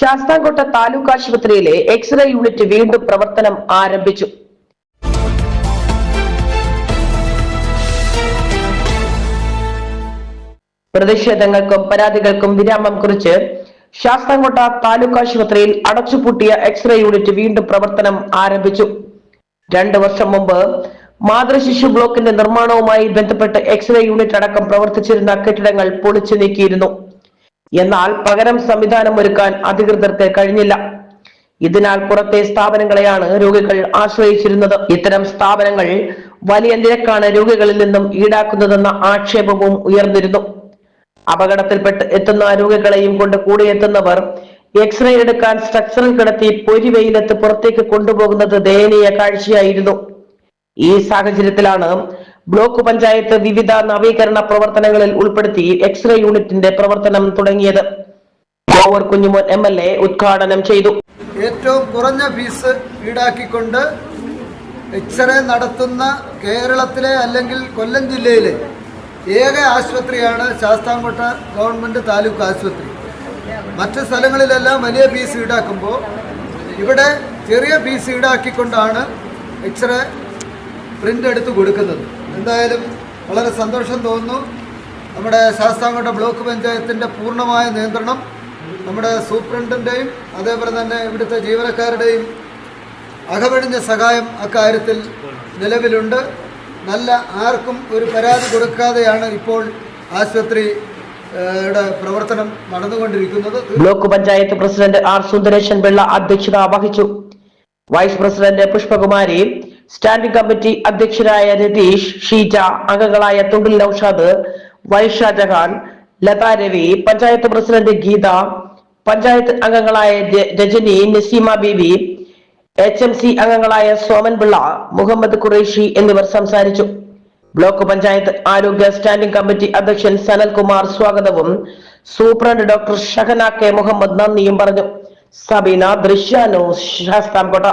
ശാസ്താംകോട്ട താലൂക്ക് ആശുപത്രിയിലെ x-ray unit വീണ്ടും പ്രവർത്തനം ആരംഭിച്ചു. പ്രതിഷേധങ്ങൾക്കും പരാതികൾക്കും വിരാമം കുറിച്ച് ശാസ്താംകോട്ട താലൂക്ക് ആശുപത്രിയിൽ അടച്ചുപൂട്ടിയ എക്സ്റേ യൂണിറ്റ് വീണ്ടും പ്രവർത്തനം ആരംഭിച്ചു. രണ്ടു വർഷം മുമ്പ് മാതൃശിശു ബ്ലോക്കിന്റെ നിർമ്മാണവുമായി ബന്ധപ്പെട്ട് എക്സ്റേ യൂണിറ്റ് അടക്കം പ്രവർത്തിച്ചിരുന്ന കെട്ടിടങ്ങൾ പൊളിച്ചു നീക്കിയിരുന്നു. എന്നാൽ പകരം സംവിധാനം ഒരുക്കാൻ അധികൃതർക്ക് കഴിഞ്ഞില്ല. ഇതിനാൽ പുറത്തെ സ്ഥാപനങ്ങളെയാണ് രോഗികൾ ആശ്രയിച്ചിരുന്നത്. ഇത്തരം സ്ഥാപനങ്ങൾ വലിയ നിരക്കാണ് രോഗികളിൽ നിന്നും ഈടാക്കുന്നതെന്ന ആക്ഷേപവും ഉയർന്നിരുന്നു. അപകടത്തിൽപ്പെട്ട് എത്തുന്ന രോഗികളെയും കൊണ്ട് കൂടെ എത്തുന്നവർ എക്സ്റേ എടുക്കാൻ സ്ട്രക്ചറിൽ കിടത്തി പൊരിവെയിലത്ത് പുറത്തേക്ക് കൊണ്ടുപോകുന്നത് ദയനീയ കാഴ്ചയായിരുന്നു. ഈ സാഹചര്യത്തിലാണ് ബ്ലോക്ക് പഞ്ചായത്ത് വിവിധ നവീകരണ പ്രവർത്തനങ്ങളിൽ ഉൾപ്പെടുത്തി എക്സ്റേ യൂണിറ്റിന്റെ പ്രവർത്തനം തുടങ്ങിയത്. Kovoor Kunjumon M L A ഉദ്ഘാടനം ചെയ്തു. ഏറ്റവും കുറഞ്ഞ ഫീസ് ഈടാക്കിക്കൊണ്ട് എക്സ്റേ നടത്തുന്ന കേരളത്തിലെ അല്ലെങ്കിൽ കൊല്ലം ജില്ലയിലെ ഏക ആശുപത്രിയാണ് ശാസ്താംകോട്ട ഗവൺമെന്റ് താലൂക്ക് ആശുപത്രി. മറ്റ് സ്ഥലങ്ങളിലെല്ലാം വലിയ ഫീസ് ഈടാക്കുമ്പോൾ ഇവിടെ ചെറിയ ഫീസ് ഈടാക്കിക്കൊണ്ടാണ് എക്സ്റേ പ്രിന്റ് എടുത്ത് കൊടുക്കുന്നത്. എന്തായാലും വളരെ സന്തോഷം തോന്നുന്നു. നമ്മുടെ ശാസ്താംകോട്ട ബ്ലോക്ക് പഞ്ചായത്തിന്റെ പൂർണമായ നിയന്ത്രണം നമ്മുടെ സൂപ്രണ്ടിന്റെയും അതേപോലെ തന്നെ ഇവിടുത്തെ ജീവനക്കാരുടെയും അകമഴിഞ്ഞ സഹായം അക്കാര്യത്തിൽ നിലവിലുണ്ട്. നല്ല ആർക്കും ഒരു പരാതി കൊടുക്കാതെയാണ് ഇപ്പോൾ ആശുപത്രി പ്രവർത്തനം നടന്നുകൊണ്ടിരിക്കുന്നത്. Block panchayat president R Sundaresan Pillai അധ്യക്ഷത വഹിച്ചു. Vice president Pushpakumari standing committee അധ്യക്ഷരായ Ratheesh Sheeja അംഗങ്ങളായ തുണ്ടിൽ നൌഷാദ് ജഹാൻ ലതാ രവി പഞ്ചായത്ത് പ്രസിഡന്റ് ഗീത പഞ്ചായത്ത് അംഗങ്ങളായ Rajani Naseema Beevi H M C അംഗങ്ങളായ സോമൻ പിള്ള മുഹമ്മദ് ഖുറേഷി എന്നിവർ സംസാരിച്ചു. ബ്ലോക്ക് പഞ്ചായത്ത് ആരോഗ്യ സ്റ്റാൻഡിംഗ് കമ്മിറ്റി അധ്യക്ഷൻ സനൽകുമാർ സ്വാഗതവും superintendent doctor Shahana K Muhammad നന്ദിയും പറഞ്ഞു. സബീന ദൃശ്യാനു ശാസ്താംകോട്ട.